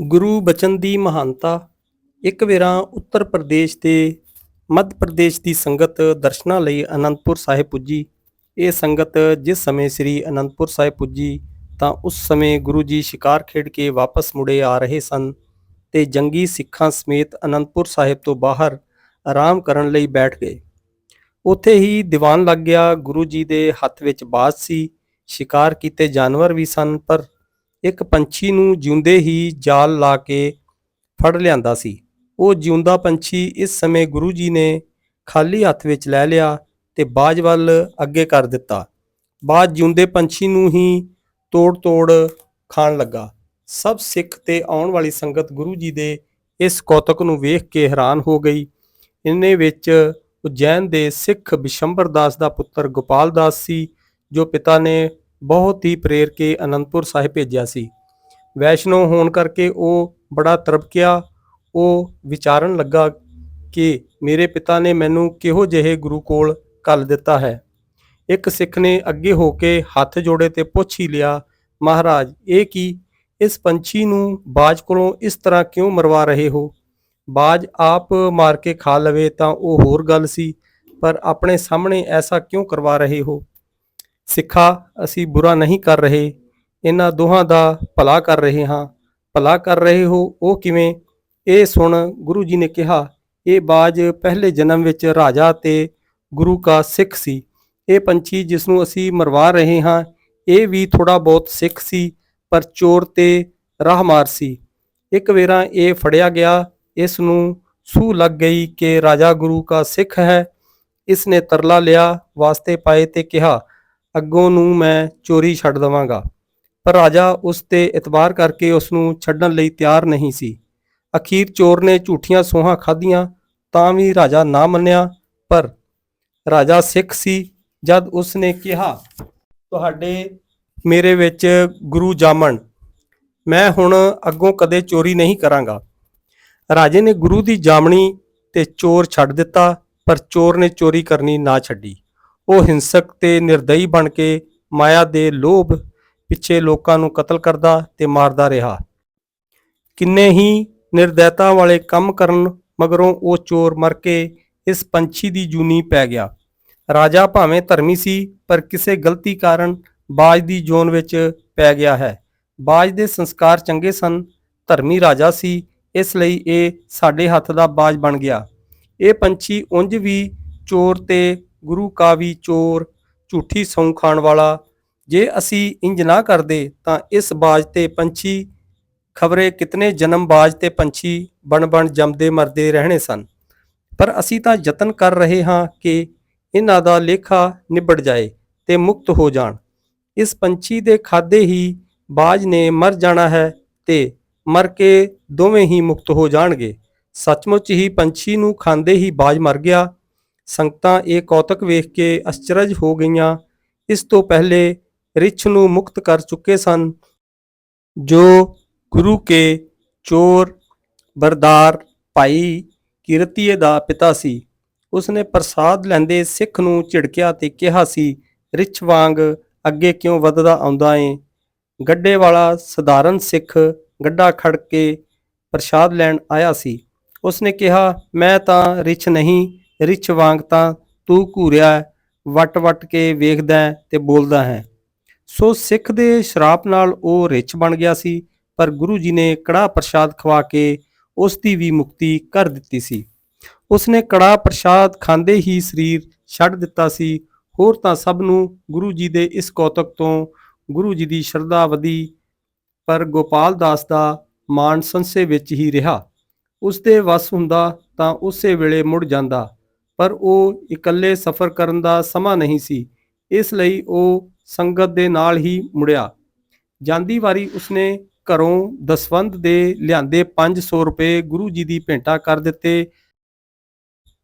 ਗੁਰੂ ਬਚਨ ਦੀ ਮਹਾਨਤਾ, ਇੱਕ ਵੇਰਾ ਉੱਤਰ ਪ੍ਰਦੇਸ਼ ਤੇ ਮੱਧ ਪ੍ਰਦੇਸ਼ ਦੀ ਸੰਗਤ ਦਰਸ਼ਨਾਂ ਲਈ ਅਨੰਦਪੁਰ ਸਾਹਿਬ ਪੁੱਜੀ। ਇਹ ਸੰਗਤ ਜਿਸ ਸਮੇਂ ਸ੍ਰੀ ਅਨੰਦਪੁਰ ਸਾਹਿਬ ਪੁੱਜੀ, ਤਾਂ ਉਸ ਸਮੇਂ ਗੁਰੂ ਜੀ ਸ਼ਿਕਾਰ ਖੇਡ ਕੇ ਵਾਪਸ ਮੁੜੇ ਆ ਰਹੇ ਸਨ ਤੇ ਜੰਗੀ ਸਿੱਖਾਂ ਸਮੇਤ ਅਨੰਦਪੁਰ ਸਾਹਿਬ ਤੋਂ ਬਾਹਰ ਆਰਾਮ ਕਰਨ ਲਈ ਬੈਠ ਗਏ। ਉੱਥੇ ਹੀ ਦੀਵਾਨ ਲੱਗ ਗਿਆ, ਗੁਰੂ ਜੀ ਦੇ ਹੱਥ ਵਿੱਚ ਬਾਜ਼ ਸੀ, ਸ਼ਿਕਾਰ ਕੀਤੇ ਜਾਨਵਰ ਵੀ ਸਨ, ਪਰ ਇੱਕ ਪੰਛੀ ਨੂੰ ਜਿਉਂਦੇ ਹੀ ਜਾਲ ਲਾ ਕੇ ਫੜ ਲਿਆਂਦਾ ਸੀ। ਉਹ ਜਿਉਂਦਾ ਪੰਛੀ ਇਸ ਸਮੇਂ ਗੁਰੂ ਜੀ ਨੇ ਖਾਲੀ ਹੱਥ ਵਿੱਚ ਲੈ ਲਿਆ ਤੇ ਬਾਜ ਵੱਲ ਅੱਗੇ ਕਰ ਦਿੱਤਾ। ਬਾਜ ਜਿਉਂਦੇ ਪੰਛੀ ਨੂੰ ਹੀ ਤੋੜ-ਤੋੜ ਖਾਣ ਲੱਗਾ। ਸਭ ਸਿੱਖ ਤੇ ਆਉਣ ਵਾਲੀ ਸੰਗਤ ਗੁਰੂ ਜੀ ਦੇ ਇਸ ਕੌਤਕ ਨੂੰ ਵੇਖ ਕੇ ਹੈਰਾਨ ਹੋ ਗਈ। ਇਹਨੇ ਵਿੱਚ ਉਜੈਨ ਦੇ ਸਿੱਖ ਬਿਸ਼ੰਬਰ ਦਾਸ ਦਾ ਪੁੱਤਰ ਗੋਪਾਲ ਦਾਸ ਸੀ, ਜੋ ਪਿਤਾ ਨੇ ਬਹੁਤ ਹੀ ਪ੍ਰੇਰ ਕੇ ਅਨੰਦਪੁਰ ਸਾਹਿਬ ਭੇਜਿਆ ਸੀ। ਵੈਸ਼ਨੋ ਹੋਣ ਕਰਕੇ ਉਹ ਬੜਾ ਤਰਪਕਿਆ ਉਹ ਵਿਚਾਰਨ ਲੱਗਾ ਕਿ ਮੇਰੇ ਪਿਤਾ ਨੇ ਮੈਨੂੰ ਕਿਹੋ ਜਿਹੇ ਗੁਰੂ ਕੋਲ ਕੱਲ ਦਿੱਤਾ ਹੈ। ਇੱਕ ਸਿੱਖ ਨੇ ਅੱਗੇ ਹੋ ਕੇ ਹੱਥ ਜੋੜੇ ਤੇ ਪੁੱਛ ਹੀ ਲਿਆ, ਮਹਾਰਾਜ, ਇਹ ਕੀ? ਇਸ ਪੰਛੀ ਨੂੰ ਬਾਜ ਕੋਲੋਂ ਇਸ ਤਰ੍ਹਾਂ ਕਿਉਂ ਮਰਵਾ ਰਹੇ ਹੋ? ਬਾਜ ਆਪ ਮਾਰ ਕੇ ਖਾ ਲਵੇ ਤਾਂ ਉਹ ਹੋਰ ਗੱਲ ਸੀ, ਪਰ ਆਪਣੇ ਸਾਹਮਣੇ ਐਸਾ ਕਿਉਂ ਕਰਵਾ ਰਹੇ ਹੋ? ਸਿੱਖਾ ਅਸੀਂ ਬੁਰਾ ਨਹੀਂ ਕਰ ਰਹੇ, ਇਹਨਾਂ ਦੋਹਾਂ ਦਾ ਭਲਾ ਕਰ ਰਹੇ ਹਾਂ। ਭਲਾ ਕਰ ਰਹੇ ਹੋ, ਉਹ ਕਿਵੇਂ? ਇਹ ਸੁਣ ਗੁਰੂ ਜੀ ਨੇ ਕਿਹਾ, ਇਹ ਬਾਜ ਪਹਿਲੇ ਜਨਮ ਵਿੱਚ ਰਾਜਾ ਤੇ ਗੁਰੂ ਕਾ ਸਿੱਖ ਸੀ। ਇਹ ਪੰਛੀ ਜਿਸ ਨੂੰ ਅਸੀਂ ਮਰਵਾ ਰਹੇ ਹਾਂ, ਇਹ ਵੀ ਥੋੜਾ ਬਹੁਤ ਸਿੱਖ ਸੀ, ਪਰ ਚੋਰ ਤੇ ਰਾਹਮਾਰ ਸੀ। ਇੱਕ ਵੇਰਾ ਇਹ ਫੜਿਆ ਗਿਆ, ਇਸ ਨੂੰ ਸੂ ਲੱਗ ਗਈ ਕਿ ਰਾਜਾ ਗੁਰੂ ਕਾ ਸਿੱਖ ਹੈ। ਇਸ ਨੇ ਤਰਲਾ ਲਿਆ, ਵਾਸਤੇ ਪਾਏ ਤੇ ਕਿਹਾ ਅੱਗੋਂ ਨੂੰ ਮੈਂ ਚੋਰੀ ਛੱਡ ਦਵਾਂਗਾ। ਪਰ ਰਾਜਾ ਉਸ ਤੇ ਇਤਬਾਰ ਕਰਕੇ ਉਸ ਨੂੰ ਛੱਡਣ ਲਈ ਤਿਆਰ ਨਹੀਂ ਸੀ। ਅਖੀਰ ਚੋਰ ਨੇ ਝੂਠੀਆਂ ਸੋਹਾਂ ਖਾਧੀਆਂ ਤਾਂ ਵੀ ਰਾਜਾ ਨਾ ਮੰਨਿਆ, ਪਰ ਰਾਜਾ ਸਿੱਖ ਸੀ, ਜਦ ਉਸ ਨੇ ਕਿਹਾ, ਤੁਹਾਡੇ ਮੇਰੇ ਵਿੱਚ ਗੁਰੂ ਜਾਮਣ, ਮੈਂ ਹੁਣ ਅੱਗੋਂ ਕਦੇ ਚੋਰੀ ਨਹੀਂ ਕਰਾਂਗਾ। ਰਾਜੇ ਨੇ ਗੁਰੂ ਦੀ ਜਾਮਣੀ ਤੇ ਚੋਰ ਛੱਡ ਦਿੱਤਾ, ਪਰ ਚੋਰ ਨੇ ਚੋਰੀ ਕਰਨੀ ਨਾ ਛੱਡੀ। ਉਹ ਹਿੰਸਕ ਤੇ ਨਿਰਦਈ ਬਣ ਕੇ ਮਾਇਆ ਦੇ ਲੋਭ ਪਿੱਛੇ ਲੋਕਾਂ ਨੂੰ ਕਤਲ ਕਰਦਾ ਤੇ ਮਾਰਦਾ ਰਿਹਾ। ਕਿੰਨੇ ਹੀ ਨਿਰਦੈਤਾ ਵਾਲੇ ਕੰਮ ਕਰਨ ਮਗਰੋਂ ਉਹ ਚੋਰ ਮਰ ਕੇ ਇਸ ਪੰਛੀ ਦੀ ਜੂਨੀ ਪੈ ਗਿਆ। ਰਾਜਾ ਭਾਵੇਂ ਧਰਮੀ ਸੀ, ਪਰ ਕਿਸੇ ਗਲਤੀ ਕਾਰਨ ਬਾਜ ਦੀ ਜੋਨ ਵਿੱਚ ਪੈ ਗਿਆ ਹੈ। ਬਾਜ ਦੇ ਸੰਸਕਾਰ ਚੰਗੇ ਸਨ, ਧਰਮੀ ਰਾਜਾ ਸੀ, ਇਸ ਲਈ ਇਹ ਸਾਡੇ ਹੱਥ ਦਾ ਬਾਜ ਬਣ ਗਿਆ। ਇਹ ਪੰਛੀ ਉਂਝ ਵੀ ਚੋਰ ਤੇ ਗੁਰੂ ਕਾ ਚੋਰ ਝੂਠੀ ਸੌਂ ਖਾਣ ਵਾਲਾ, ਜੇ ਅਸੀਂ ਇੰਜ ਨਾ ਕਰਦੇ ਤਾਂ ਇਸ ਬਾਜ ਤੇ ਪੰਛੀ, ਖਬਰੇ ਕਿਤਨੇ ਜਨਮ ਬਾਜ ਤੇ ਪੰਛੀ ਬਣ ਬਣ ਜੰਮਦੇ ਮਰਦੇ ਰਹਿਣੇ ਸਨ। ਪਰ ਅਸੀਂ ਤਾਂ ਯਤਨ ਕਰ ਰਹੇ ਹਾਂ ਕਿ ਇਹਨਾਂ ਦਾ ਲੇਖਾ ਨਿਬੜ ਜਾਏ ਤੇ ਮੁਕਤ ਹੋ ਜਾਣ। ਇਸ ਪੰਛੀ ਦੇ ਖਾਦੇ ਹੀ ਬਾਜ ਨੇ ਮਰ ਜਾਣਾ ਹੈ ਤੇ ਮਰ ਕੇ ਦੋਵੇਂ ਹੀ ਮੁਕਤ ਹੋ ਜਾਣਗੇ। ਸੱਚਮੁੱਚ ਹੀ ਪੰਛੀ ਨੂੰ ਖਾਂਦੇ ਹੀ ਬਾਜ ਮਰ ਗਿਆ ਸੰਗਤਾਂ ਇਹ ਕੌਤਕ ਵੇਖ ਕੇ ਅਚਰਜ ਹੋ ਗਈਆਂ। ਇਸ ਤੋਂ ਪਹਿਲੇ ਰਿਛ ਨੂੰ ਮੁਕਤ ਕਰ ਚੁੱਕੇ ਸਨ, ਜੋ ਗੁਰੂ ਕੇ ਚੋਰ ਬਰਦਾਰ ਭਾਈ ਕੀਰਤੀਏ ਦਾ ਪਿਤਾ ਸੀ। ਉਸਨੇ ਪ੍ਰਸਾਦ ਲੈਂਦੇ ਸਿੱਖ ਨੂੰ ਝਿੜਕਿਆ ਤੇ ਕਿਹਾ ਸੀ, ਰਿਛ ਵਾਂਗ ਅੱਗੇ ਕਿਉਂ ਵੱਧਦਾ ਆਉਂਦਾ ਏ? ਗੱਡੇ ਵਾਲਾ ਸਧਾਰਨ ਸਿੱਖ ਗੱਡਾ ਖੜ ਕੇ ਪ੍ਰਸਾਦ ਲੈਣ ਆਇਆ ਸੀ। ਉਸਨੇ ਕਿਹਾ, ਮੈਂ ਤਾਂ ਰਿਛ ਨਹੀਂ ਰਿਛ ਵਾਂਗ ਤਾਂ ਤੂੰ ਘੂਰਿਆ ਵਟ ਵਟ ਕੇ ਵੇਖਦਾ ਹੈ ਤੇ ਬੋਲਦਾ ਹੈ। ਸੋ ਸਿੱਖ ਦੇ ਸ਼ਰਾਪ ਨਾਲ ਉਹ ਰਿਛ ਬਣ ਗਿਆ ਸੀ, ਪਰ ਗੁਰੂ ਜੀ ਨੇ ਕੜਾ ਪ੍ਰਸ਼ਾਦ ਖਵਾ ਕੇ ਉਸ ਦੀ ਵੀ ਮੁਕਤੀ ਕਰ ਦਿੱਤੀ ਸੀ। ਉਸਨੇ ਕੜਾ ਪ੍ਰਸ਼ਾਦ ਖਾਂਦੇ ਹੀ ਸਰੀਰ ਛੱਡ ਦਿੱਤਾ ਸੀ। ਹੋਰ ਤਾਂ ਸਭ ਨੂੰ ਗੁਰੂ ਜੀ ਦੇ ਇਸ ਕੌਤਕ ਤੋਂ ਗੁਰੂ ਜੀ ਦੀ ਸ਼ਰਧਾ ਵਧੀ, ਪਰ ਗੋਪਾਲ ਦਾਸ ਦਾ ਮਾਨ ਸੰਸੇ ਵਿੱਚ ਹੀ ਰਿਹਾ। ਉਸ ਦੇ ਵਸ ਹੁੰਦਾ ਤਾਂ ਉਸੇ ਵੇਲੇ ਮੁੜ ਜਾਂਦਾ। ਪਰ ਉਹ ਇਕੱਲੇ ਸਫ਼ਰ ਕਰਨ ਦਾ ਸਮਾਂ ਨਹੀਂ ਸੀ। ਇਸ ਲਈ ਉਹ ਸੰਗਤ ਦੇ ਨਾਲ ਹੀ ਮੁੜਿਆ। ਜਾਂਦੀ ਵਾਰੀ ਉਸਨੇ ਘਰੋਂ ਦਸਵੰਦ ਦੇ ਲਿਆਂਦੇ 500 ਰੁਪਏ ਗੁਰੂ ਜੀ ਦੀ ਭੇਂਟਾ ਕਰ ਦਿੱਤੇ,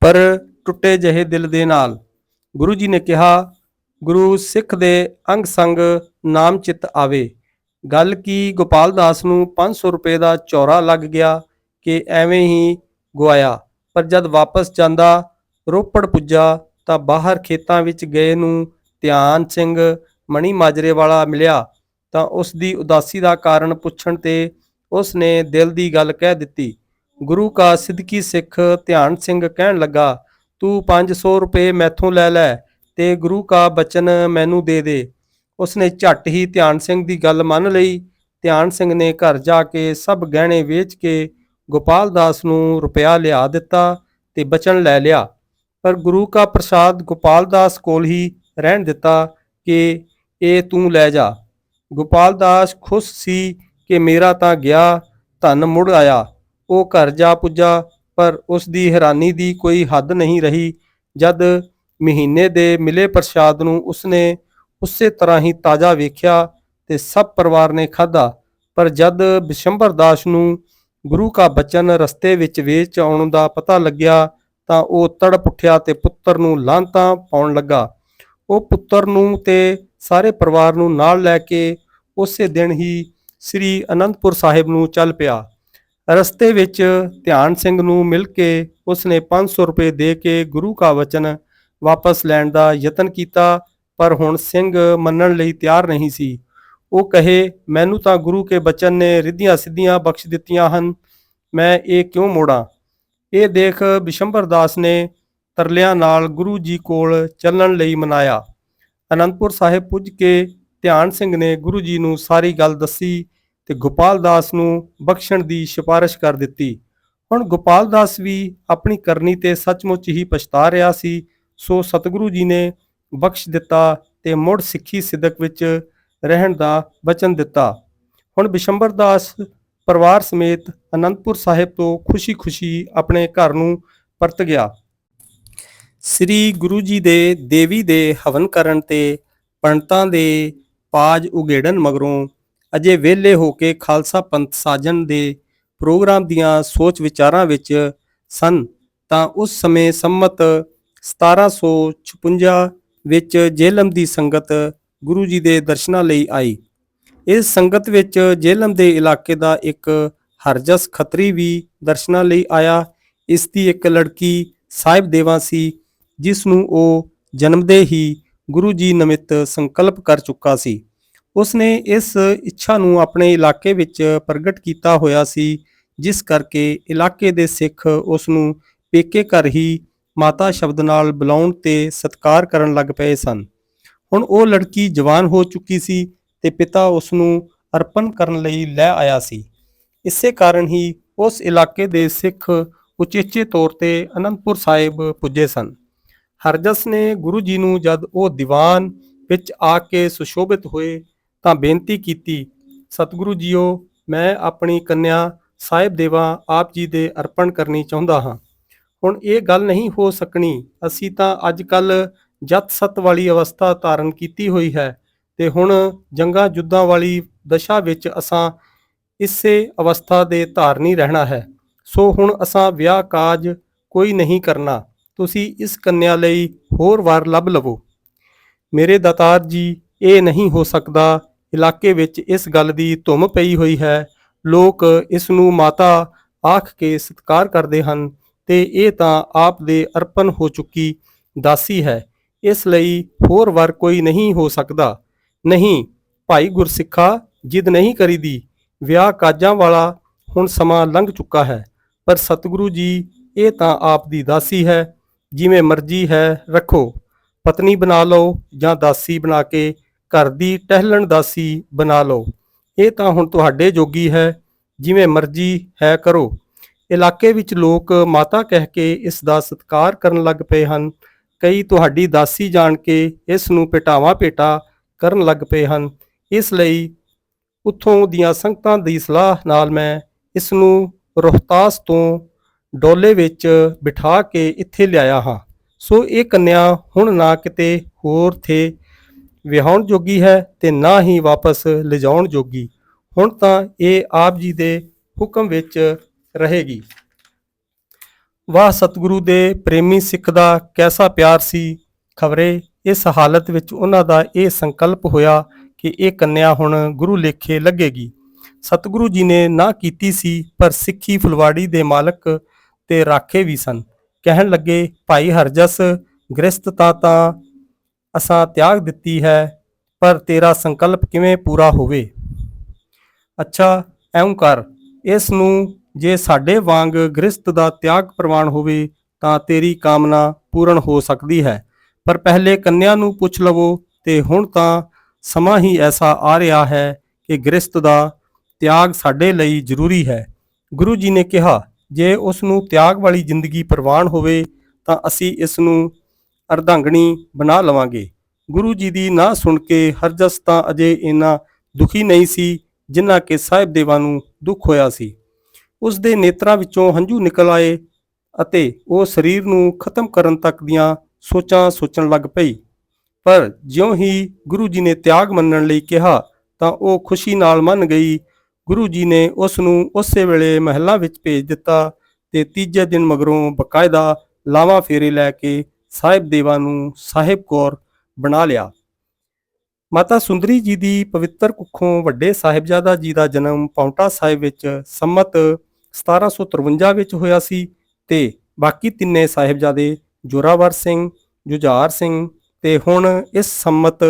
ਪਰ ਟੁੱਟੇ ਜਿਹੇ ਦਿਲ ਦੇ ਨਾਲ। ਗੁਰੂ ਜੀ ਨੇ ਕਿਹਾ, ਗੁਰੂ ਸਿੱਖ ਦੇ ਅੰਗ ਸੰਗ ਨਾਮ ਚਿਤ ਆਵੇ। ਗੱਲ ਕੀ ਗੋਪਾਲ ਦਾਸ ਨੂੰ 500 ਰੁਪਏ ਦਾ ਚੌਰਾ ਲੱਗ ਗਿਆ ਕਿ ਐਵੇਂ ਹੀ ਗਵਾਇਆ। ਪਰ ਜਦ ਵਾਪਸ ਜਾਂਦਾ ਰੋਪੜ ਪੁੱਜਾ ਤਾਂ ਬਾਹਰ ਖੇਤਾਂ ਵਿੱਚ ਗਏ ਨੂੰ ਧਿਆਨ ਸਿੰਘ ਮਣੀ ਮਾਜਰੇ ਵਾਲਾ ਮਿਲਿਆ ਤਾਂ ਉਸ ਦੀ ਉਦਾਸੀ ਦਾ ਕਾਰਨ ਪੁੱਛਣ ਤੇ ਉਸ ਨੇ ਦਿਲ ਦੀ ਗੱਲ ਕਹਿ ਦਿੱਤੀ, ਗੁਰੂ ਕਾ ਸਿੱਧਕੀ ਸਿੱਖ ਧਿਆਨ ਸਿੰਘ ਕਹਿਣ ਲੱਗਾ, ਤੂੰ 500 ਰੁਪਏ ਮੈਥੋਂ ਲੈ ਲੈ ਤੇ ਗੁਰੂ ਕਾ ਬਚਨ ਮੈਨੂੰ ਦੇ ਦੇ। ਉਸਨੇ ਝੱਟ ਹੀ ਧਿਆਨ ਸਿੰਘ ਦੀ ਗੱਲ ਮੰਨ ਲਈ। ਧਿਆਨ ਸਿੰਘ ਨੇ ਘਰ ਜਾ ਕੇ ਸਭ ਗਹਿਣੇ ਵੇਚ ਕੇ ਗੋਪਾਲ ਦਾਸ ਨੂੰ ਰੁਪਇਆ ਲਿਆ ਦਿੱਤਾ ਤੇ ਬਚਨ ਲੈ ਲਿਆ। ਪਰ ਗੁਰੂ ਕਾ ਪ੍ਰਸਾਦ ਗੋਪਾਲ ਦਾਸ ਕੋਲ ਹੀ ਰਹਿਣ ਦਿੱਤਾ ਕਿ ਇਹ ਤੂੰ ਲੈ ਜਾ। ਗੋਪਾਲ ਦਾਸ ਖੁਸ਼ ਸੀ ਕਿ ਮੇਰਾ ਤਾਂ ਗਿਆ, ਧਨ ਮੁੜ ਆਇਆ। ਉਹ ਘਰ ਜਾ ਪੁੱਜਾ, ਪਰ ਉਸ ਦੀ ਹੈਰਾਨੀ ਦੀ ਕੋਈ ਹੱਦ ਨਹੀਂ ਰਹੀ। ਜਦ ਮਹੀਨੇ ਦੇ ਮਿਲੇ ਪ੍ਰਸ਼ਾਦ ਨੂੰ ਉਸਨੇ ਉਸੇ ਤਰ੍ਹਾਂ ਹੀ ਤਾਜ਼ਾ ਵੇਖਿਆ ਤੇ ਸਭ ਪਰਿਵਾਰ ਨੇ ਖਾਧਾ। ਪਰ ਜਦ ਬਿਸ਼ੰਬਰ ਦਾਸ ਨੂੰ ਗੁਰੂ ਕਾ ਬਚਨ ਰਸਤੇ ਵਿੱਚ ਵੇਚ ਆਉਣ ਦਾ ਪਤਾ ਲੱਗਿਆ ਤਾਂ ਉਹ ਤੜਪ ਉੱਠਿਆ ਤੇ ਪੁੱਤਰ ਨੂੰ ਲਾਂਤਾਂ ਪਾਉਣ ਲੱਗਾ। ਉਹ ਪੁੱਤਰ ਨੂੰ ਤੇ ਸਾਰੇ ਪਰਿਵਾਰ ਨੂੰ ਨਾਲ ਲੈ ਕੇ ਉਸੇ ਦਿਨ ਹੀ ਸ੍ਰੀ ਅਨੰਦਪੁਰ ਸਾਹਿਬ ਨੂੰ ਚੱਲ ਪਿਆ। ਰਸਤੇ ਵਿੱਚ ਧਿਆਨ ਸਿੰਘ ਨੂੰ ਮਿਲ ਕੇ ਉਸਨੇ 500 ਰੁਪਏ ਦੇ ਕੇ ਗੁਰੂ ਕਾ ਵਚਨ ਵਾਪਸ ਲੈਣ ਦਾ ਯਤਨ ਕੀਤਾ, ਪਰ ਹੁਣ ਸਿੰਘ ਮੰਨਣ ਲਈ ਤਿਆਰ ਨਹੀਂ ਸੀ। ਉਹ ਕਹੇ, ਮੈਨੂੰ ਤਾਂ ਗੁਰੂ ਕੇ ਬਚਨ ਨੇ ਰਿੱਧੀਆਂ ਸਿੱਧੀਆਂ ਬਖਸ਼ ਦਿੱਤੀਆਂ ਹਨ, ਮੈਂ ਇਹ ਕਿਉਂ ਮੋੜਾਂ? ਇਹ ਦੇਖ ਬਿਸ਼ੰਬਰ ਦਾਸ ਨੇ ਤਰਲਿਆਂ ਨਾਲ ਗੁਰੂ ਜੀ ਕੋਲ ਚੱਲਣ ਲਈ ਮਨਾਇਆ। ਅਨੰਦਪੁਰ ਸਾਹਿਬ ਪੁੱਜ ਕੇ ਧਿਆਨ ਸਿੰਘ ਨੇ ਗੁਰੂ ਜੀ ਨੂੰ ਸਾਰੀ ਗੱਲ ਦੱਸੀ ਤੇ ਗੋਪਾਲ ਦਾਸ ਨੂੰ ਬਖਸ਼ਣ ਦੀ ਸਿਫਾਰਿਸ਼ ਕਰ ਦਿੱਤੀ। ਹੁਣ ਗੋਪਾਲ ਦਾਸ ਵੀ ਆਪਣੀ ਕਰਨੀ ਤੇ ਸੱਚਮੁੱਚ ਹੀ ਪਛਤਾ ਰਿਹਾ ਸੀ, ਸੋ ਸਤਿਗੁਰੂ ਜੀ ਨੇ ਬਖਸ਼ ਦਿੱਤਾ ਤੇ ਮੁੜ ਸਿੱਖੀ ਸਿਦਕ ਵਿੱਚ ਰਹਿਣ ਦਾ ਵਚਨ ਦਿੱਤਾ। ਹੁਣ ਬਿਸ਼ੰਬਰ ਦਾਸ ਪਰਿਵਾਰ ਸਮੇਤ ਅਨੰਦਪੁਰ ਸਾਹਿਬ ਤੋਂ ਖੁਸ਼ੀ-ਖੁਸ਼ੀ ਆਪਣੇ ਘਰ ਨੂੰ ਪਰਤ ਗਿਆ। ਸ੍ਰੀ ਗੁਰੂ ਜੀ ਦੇ ਦੇਵੀ ਦੇ ਹਵਨ ਕਰਨ ਤੇ ਪੰਡਤਾਂ ਦੇ ਪਾਜ ਉਗੇੜਨ ਮਗਰੋਂ ਅਜੇ ਵਿਹਲੇ ਹੋ ਕੇ ਖਾਲਸਾ ਪੰਥ ਸਾਜਣ ਦੇ ਪ੍ਰੋਗਰਾਮ ਦੀਆਂ ਸੋਚ ਵਿਚਾਰਾਂ ਵਿੱਚ ਸਨ, ਤਾਂ ਉਸ ਸਮੇਂ ਸੰਮਤ 1756 ਵਿੱਚ ਜੇਲਮ ਦੀ ਸੰਗਤ ਗੁਰੂ ਜੀ ਦੇ ਦਰਸ਼ਨਾਂ ਲਈ ਆਈ। ਇਸ ਸੰਗਤ ਵਿੱਚ ਜੇਲਮ ਦੇ ਇਲਾਕੇ ਦਾ ਇੱਕ ਹਰਜਸ ਖੱਤਰੀ ਵੀ ਦਰਸ਼ਨਾਂ ਲਈ ਆਇਆ। ਇਸ ਦੀ ਇੱਕ ਲੜਕੀ ਸਾਹਿਬ ਦੇਵਾ ਸੀ, ਜਿਸ ਨੂੰ ਉਹ ਜਨਮਦੇ ਹੀ ਗੁਰੂ ਜੀ ਨਿਮਿਤ ਸੰਕਲਪ ਕਰ ਚੁੱਕਾ ਸੀ। ਉਸਨੇ ਇਸ ਇੱਛਾ ਨੂੰ ਆਪਣੇ ਇਲਾਕੇ ਵਿੱਚ ਪ੍ਰਗਟ ਕੀਤਾ ਹੋਇਆ ਸੀ, ਜਿਸ ਕਰਕੇ ਇਲਾਕੇ ਦੇ ਸਿੱਖ ਉਸ ਨੂੰ ਪੇਕੇ ਘਰ ਹੀ ਮਾਤਾ ਸ਼ਬਦ ਨਾਲ ਬੁਲਾਉਣ ਤੇ ਸਤਿਕਾਰ ਕਰਨ ਲੱਗ ਪਏ ਸਨ। ਹੁਣ ਉਹ ਲੜਕੀ ਜਵਾਨ ਹੋ ਚੁੱਕੀ ਸੀ ਤੇ ਪਿਤਾ ਉਸ ਨੂੰ ਅਰਪਣ ਕਰਨ ਲਈ ਲੈ ਆਇਆ ਸੀ। ਇਸੇ ਕਾਰਨ ਹੀ ਉਸ ਇਲਾਕੇ ਦੇ ਸਿੱਖ ਉਚੇਚੇ ਤੌਰ ਤੇ ਅਨੰਦਪੁਰ ਸਾਹਿਬ ਪੁੱਜੇ ਸਨ। ਹਰਜਸ ਨੇ ਗੁਰੂ ਜੀ ਨੂੰ ਜਦ ਉਹ ਦੀਵਾਨ ਵਿੱਚ ਆ ਕੇ ਸੁਸ਼ੋਭਿਤ ਹੋਏ ਤਾਂ ਬੇਨਤੀ ਕੀਤੀ, ਸਤਿਗੁਰੂ ਜੀਓ, ਮੈਂ ਆਪਣੀ ਕੰਨਿਆ ਸਾਹਿਬ ਦੇਵਾ ਆਪ ਜੀ ਦੇ ਅਰਪਣ ਕਰਨੀ ਚਾਹੁੰਦਾ ਹਾਂ। ਹੁਣ ਇਹ ਗੱਲ ਨਹੀਂ ਹੋ ਸਕਣੀ। ਅਸੀਂ ਤਾਂ ਅੱਜ ਕੱਲ ਜਤ ਸਤ ਵਾਲੀ ਅਵਸਥਾ ਧਾਰਨ ਕੀਤੀ ਹੋਈ ਹੈ। ਤੇ ਹੁਣ ਜੰਗਾਂ ਜੁੱਦਾਂ ਵਾਲੀ ਦਸ਼ਾ ਵਿੱਚ ਅਸਾਂ ਇਸੇ ਅਵਸਥਾ ਦੇ ਧਾਰਨੀ ਰਹਿਣਾ ਹੈ। ਸੋ ਹੁਣ ਅਸਾਂ ਵਿਆਹ ਕਾਜ ਕੋਈ ਨਹੀਂ ਕਰਨਾ। ਤੁਸੀਂ ਇਸ ਕੰਨਿਆ ਲਈ ਹੋਰ ਵਾਰ ਲੱਭ ਲਵੋ। ਮੇਰੇ ਦਾਤਾਰ ਜੀ, ਇਹ ਨਹੀਂ ਹੋ ਸਕਦਾ ਇਲਾਕੇ ਵਿੱਚ ਇਸ ਗੱਲ ਦੀ ਧੁੰਮ ਪਈ ਹੋਈ ਹੈ। ਲੋਕ ਇਸ ਨੂੰ ਮਾਤਾ ਆਖ ਕੇ ਸਤਿਕਾਰ ਕਰਦੇ ਹਨ ਤੇ ਇਹ ਤਾਂ ਆਪ ਦੇ ਅਰਪਣ ਹੋ ਚੁੱਕੀ ਦਾਸੀ ਹੈ। ਇਸ ਲਈ ਹੋਰ ਵਾਰ ਕੋਈ ਨਹੀਂ ਹੋ ਸਕਦਾ। ਨਹੀਂ, ਭਾਈ ਗੁਰਸਿੱਖਾ, ਜਿੱਦ ਨਹੀਂ ਕਰੀਦੀ, ਵਿਆਹ ਕਾਜਾਂ ਵਾਲਾ ਹੁਣ ਸਮਾਂ ਲੰਘ ਚੁੱਕਾ ਹੈ। ਪਰ ਸਤਿਗੁਰੂ ਜੀ, ਇਹ ਤਾਂ ਆਪ ਦੀ ਦਾਸੀ ਹੈ, ਜਿਵੇਂ ਮਰਜ਼ੀ ਹੈ, ਰੱਖੋ। ਪਤਨੀ ਬਣਾ ਲਓ ਜਾਂ ਦਾਸੀ ਬਣਾ ਕੇ ਘਰ ਦੀ ਟਹਿਲਣ ਦਾਸੀ ਬਣਾ ਲਓ। ਇਹ ਤਾਂ ਹੁਣ ਤੁਹਾਡੇ ਜੋਗੀ ਹੈ, ਜਿਵੇਂ ਮਰਜ਼ੀ ਹੈ ਕਰੋ। ਇਲਾਕੇ ਵਿੱਚ ਲੋਕ ਮਾਤਾ ਕਹਿ ਕੇ ਇਸ ਦਾ ਸਤਿਕਾਰ ਕਰਨ ਲੱਗ ਪਏ ਹਨ। ਕਈ ਤੁਹਾਡੀ ਦਾਸੀ ਜਾਣ ਕੇ ਇਸ ਨੂੰ ਪਟਾਵਾ ਪੇਟਾ ਕਰਨ ਲੱਗ ਪਏ ਹਨ। ਇਸ ਲਈ ਉੱਥੋਂ ਦੀਆਂ ਸੰਗਤਾਂ ਦੀ ਸਲਾਹ ਨਾਲ ਮੈਂ ਇਸ ਨੂੰ ਰੋਹਤਾਸ ਤੋਂ ਡੋਲੇ ਵਿੱਚ ਬਿਠਾ ਕੇ ਇੱਥੇ ਲਿਆਇਆ ਹਾਂ। ਸੋ ਇਹ ਕੰਨਿਆ ਹੁਣ ਨਾ ਕਿਤੇ ਹੋਰ ਥੇ ਵਿਆਹਣ ਜੋਗੀ ਹੈ ਤੇ ਨਾ ਹੀ ਵਾਪਸ ਲਿਜਾਉਣ ਜੋਗੀ। ਹੁਣ ਤਾਂ ਇਹ ਆਪ ਜੀ ਦੇ ਹੁਕਮ ਵਿੱਚ ਰਹੇਗੀ। ਵਾਹ ਸਤਿਗੁਰੂ ਦੇ ਪ੍ਰੇਮੀ ਸਿੱਖ ਦਾ ਕੈਸਾ ਪਿਆਰ ਸੀ। ਖਬਰੇ ਇਸ ਹਾਲਤ ਵਿੱਚ ਉਹਨਾਂ ਦਾ ਇਹ ਸੰਕਲਪ ਹੋਇਆ ਕਿ ਇਹ ਕੰਨਿਆ ਹੁਣ ਗੁਰੂ ਲੇਖੇ ਲੱਗੇਗੀ। ਸਤਿਗੁਰੂ ਜੀ ਨੇ ਨਾ ਕੀਤੀ ਸੀ, ਪਰ ਸਿੱਖੀ ਫੁਲਵਾੜੀ ਦੇ ਮਾਲਕ ਤੇ ਰਾਖੇ ਵੀ ਸਨ। ਕਹਿਣ ਲੱਗੇ, ਭਾਈ ਹਰਜਸ ਗ੍ਰਸਤਤਾ ਤਾਂ ਅਸਾਂ ਤਿਆਗ ਦਿੱਤੀ ਹੈ, ਪਰ ਤੇਰਾ ਸੰਕਲਪ ਕਿਵੇਂ ਪੂਰਾ ਹੋਵੇ? ਅੱਛਾ ਐਉਂ ਕਰ। ਇਸ ਨੂੰ ਜੇ ਸਾਡੇ ਵਾਂਗ ਗ੍ਰਸਤ ਦਾ ਤਿਆਗ ਪ੍ਰਵਾਨ ਹੋਵੇ, ਤਾਂ ਤੇਰੀ ਕਾਮਨਾ ਪੂਰਨ ਹੋ ਸਕਦੀ ਹੈ। ਪਰ ਪਹਿਲੇ ਕੰਨਿਆ ਨੂੰ ਪੁੱਛ ਲਵੋ ਤੇ ਹੁਣ ਤਾਂ ਸਮਾਂ ਹੀ ਐਸਾ ਆ ਰਿਹਾ ਹੈ ਕਿ ਗ੍ਰਸਤ ਦਾ ਤਿਆਗ ਸਾਡੇ ਲਈ ਜ਼ਰੂਰੀ ਹੈ। ਗੁਰੂ ਜੀ ਨੇ ਕਿਹਾ, ਜੇ ਉਸ ਨੂੰ ਤਿਆਗ ਵਾਲੀ ਜ਼ਿੰਦਗੀ ਪ੍ਰਵਾਨ ਹੋਵੇ ਤਾਂ ਅਸੀਂ ਇਸ ਨੂੰ ਅਰਧਾਂਗਣੀ ਬਣਾ ਲਵਾਂਗੇ। ਗੁਰੂ ਜੀ ਦੀ ਨਾ ਸੁਣ ਕੇ ਹਰਜਸ ਤਾਂ ਅਜੇ ਇੰਨਾ ਦੁਖੀ ਨਹੀਂ ਸੀ ਜਿੰਨਾ ਕਿ ਸਾਹਿਬ ਦੇਵਾਂ ਨੂੰ ਦੁੱਖ ਹੋਇਆ ਸੀ। ਉਸ ਦੇ ਨੇਤਰਾਂ ਵਿੱਚੋਂ ਹੰਝੂ ਨਿਕਲ ਆਏ ਅਤੇ ਉਹ ਸਰੀਰ ਨੂੰ ਖਤਮ ਕਰਨ ਤੱਕ ਦੀਆਂ ਸੋਚਾਂ ਸੋਚਣ ਲੱਗ ਪਈ। ਪਰ ਜਿਉਂ ਹੀ ਗੁਰੂ ਜੀ ਨੇ ਤਿਆਗ ਮੰਨਣ ਲਈ ਕਿਹਾ, ਤਾਂ ਉਹ ਖੁਸ਼ੀ ਨਾਲ ਮੰਨ ਗਈ। ਗੁਰੂ ਜੀ ਨੇ ਉਸ ਨੂੰ ਉਸੇ ਵੇਲੇ ਮਹਿਲਾਂ ਵਿੱਚ ਭੇਜ ਦਿੱਤਾ ਤੇ ਤੀਜੇ ਦਿਨ ਮਗਰੋਂ ਬਕਾਇਦਾ ਲਾਵਾਂ ਫੇਰੇ ਲੈ ਕੇ ਸਾਹਿਬ ਦੇਵਾਂ ਨੂੰ ਸਾਹਿਬ ਕੌਰ ਬਣਾ ਲਿਆ। ਮਾਤਾ ਸੁੰਦਰੀ ਜੀ ਦੀ ਪਵਿੱਤਰ ਕੁੱਖੋਂ ਵੱਡੇ ਸਾਹਿਬਜ਼ਾਦਾ ਜੀ ਦਾ ਜਨਮ ਪੌਂਟਾ ਸਾਹਿਬ ਵਿੱਚ ਸੰਮਤ 1753 ਵਿੱਚ ਹੋਇਆ ਸੀ ਤੇ ਬਾਕੀ ਤਿੰਨੇ ਸਾਹਿਬਜ਼ਾਦੇ ਜੋਰਾਵਰ ਸਿੰਘ, ਜੁਝਾਰ ਸਿੰਘ ਤੇ ਹੁਣ ਇਸ ਸੰਮਤ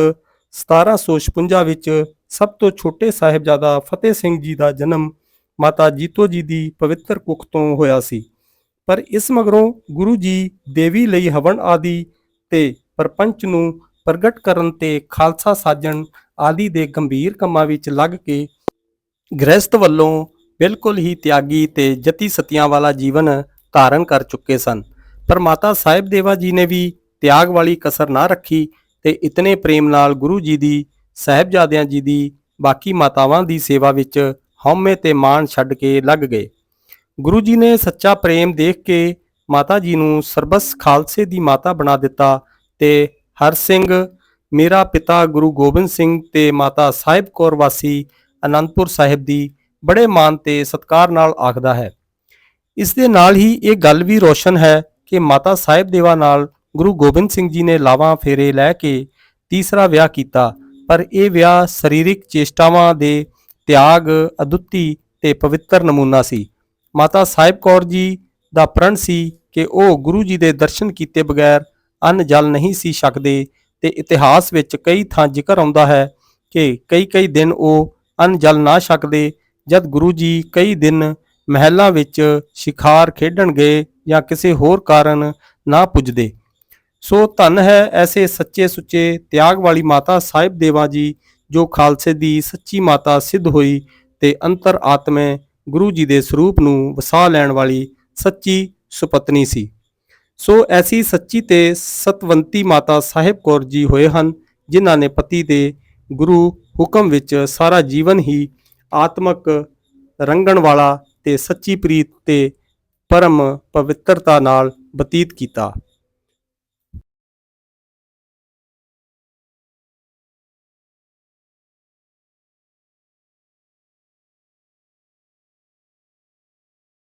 1756 ਵਿੱਚ ਸਭ ਤੋਂ ਛੋਟੇ ਸਾਹਿਬਜ਼ਾਦਾ ਫਤਿਹ ਸਿੰਘ ਜੀ ਦਾ ਜਨਮ ਮਾਤਾ ਜੀਤੋ ਜੀ ਦੀ ਪਵਿੱਤਰ ਕੁੱਖ ਤੋਂ ਹੋਇਆ ਸੀ। ਪਰ ਇਸ ਮਗਰੋਂ ਗੁਰੂ ਜੀ ਦੇਵੀ ਲਈ ਹਵਨ ਆਦਿ ਤੇ ਪਰਪੰਚ ਨੂੰ ਪ੍ਰਗਟ ਕਰਨ ਤੇ ਖਾਲਸਾ ਸਾਜਣ ਆਦਿ ਦੇ ਗੰਭੀਰ ਕੰਮਾਂ ਵਿੱਚ ਲੱਗ ਕੇ ਗ੍ਰਸਤ ਵੱਲੋਂ ਬਿਲਕੁਲ ਹੀ ਤਿਆਗੀ ਤੇ ਜਤੀ ਸਤਿਆਂ ਵਾਲਾ ਜੀਵਨ ਧਾਰਨ ਕਰ ਚੁੱਕੇ ਸਨ। ਪਰ ਮਾਤਾ ਸਾਹਿਬ ਦੇਵਾ ਜੀ ਨੇ ਵੀ ਤਿਆਗ ਵਾਲੀ ਕਸਰ ਨਾ ਰੱਖੀ ਤੇ ਇਤਨੇ ਪ੍ਰੇਮ ਨਾਲ ਗੁਰੂ ਜੀ ਦੀ, ਸਾਹਿਬਜ਼ਾਦਿਆਂ ਜੀ ਦੀ, ਬਾਕੀ ਮਾਤਾਵਾਂ ਦੀ ਸੇਵਾ ਵਿੱਚ ਹਉਮੈ ਤੇ ਮਾਣ ਛੱਡ ਕੇ ਲੱਗ ਗਏ। ਗੁਰੂ ਜੀ ਨੇ ਸੱਚਾ ਪ੍ਰੇਮ ਦੇਖ ਕੇ ਮਾਤਾ ਜੀ ਨੂੰ ਸਰਬਸ ਖਾਲਸੇ ਦੀ ਮਾਤਾ ਬਣਾ ਦਿੱਤਾ ਤੇ ਹਰ ਸਿੰਘ, ਮੇਰਾ ਪਿਤਾ ਗੁਰੂ ਗੋਬਿੰਦ ਸਿੰਘ ਤੇ ਮਾਤਾ ਸਾਹਿਬ ਕੌਰ ਵਾਸੀ ਅਨੰਦਪੁਰ ਸਾਹਿਬ ਦੀ ਬੜੇ ਮਾਣ ਤੇ ਸਤਕਾਰ ਨਾਲ ਆਖਦਾ ਹੈ। ਇਸ ਦੇ ਨਾਲ ਹੀ ਇਹ ਗੱਲ ਵੀ ਰੋਸ਼ਨ ਹੈ ਕਿ ਮਾਤਾ ਸਾਹਿਬ ਦੇਵਾ ਨਾਲ ਗੁਰੂ ਗੋਬਿੰਦ ਸਿੰਘ ਜੀ ਨੇ ਲਾਵਾਂ ਫੇਰੇ ਲੈ ਕੇ ਤੀਸਰਾ ਵਿਆਹ ਕੀਤਾ। ਪਰ ਇਹ ਵਿਆਹ ਸਰੀਰਿਕ ਚੇਸ਼ਟਾਵਾਂ ਦੇ ਤਿਆਗ, ਅਦੁੱਤੀ ਤੇ ਪਵਿੱਤਰ ਨਮੂਨਾ ਸੀ। ਮਾਤਾ ਸਾਹਿਬ ਕੌਰ ਜੀ ਦਾ ਪ੍ਰਣ ਸੀ ਕਿ ਉਹ ਗੁਰੂ ਜੀ ਦੇ ਦਰਸ਼ਨ ਕੀਤੇ ਬਗੈਰ ਅੰਨ ਜਲ ਨਹੀਂ ਸੀ ਛਕਦੇ ਤੇ ਇਤਿਹਾਸ ਵਿੱਚ ਕਈ ਥਾਂ ਜ਼ਿਕਰ ਆਉਂਦਾ ਹੈ ਕਿ ਕਈ ਕਈ ਦਿਨ ਉਹ ਅੰਨ ਜਲ ਨਾ ਛਕਦੇ ਜਦ ਗੁਰੂ ਜੀ ਕਈ ਦਿਨ ਮਹਿਲਾਂ ਵਿੱਚ ਸ਼ਿਕਾਰ ਖੇਡਣ ਗਏ ਜਾਂ ਕਿਸੇ ਹੋਰ ਕਾਰਨ ਨਾ ਪੁੱਜਦੇ। ਸੋ ਧੰਨ ਹੈ ਐਸੇ ਸੱਚੇ ਸੁੱਚੇ ਤਿਆਗ ਵਾਲੀ ਮਾਤਾ ਸਾਹਿਬ ਦੇਵਾ ਜੀ, ਜੋ ਖਾਲਸੇ ਦੀ ਸੱਚੀ ਮਾਤਾ ਸਿੱਧ ਹੋਈ ਤੇ ਅੰਤਰ ਆਤਮੇ ਗੁਰੂ ਜੀ ਦੇ ਸਰੂਪ ਨੂੰ ਵਸਾ ਲੈਣ ਵਾਲੀ ਸੱਚੀ ਸੁਪਤਨੀ ਸੀ। ਸੋ ਐਸੀ ਸੱਚੀ ਤੇ ਸਤਵੰਤੀ ਮਾਤਾ ਸਾਹਿਬ ਕੌਰ ਜੀ ਹੋਏ ਹਨ, ਜਿਨ੍ਹਾਂ ਨੇ ਪਤੀ ਦੇ ਗੁਰੂ ਹੁਕਮ ਵਿੱਚ ਸਾਰਾ ਜੀਵਨ ਹੀ ਆਤਮਕ ਰੰਗਣ ਵਾਲਾ ਤੇ ਸੱਚੀ ਪ੍ਰੀਤ ਤੇ ਪਰਮ ਪਵਿੱਤਰਤਾ ਨਾਲ ਬਤੀਤ ਕੀਤਾ।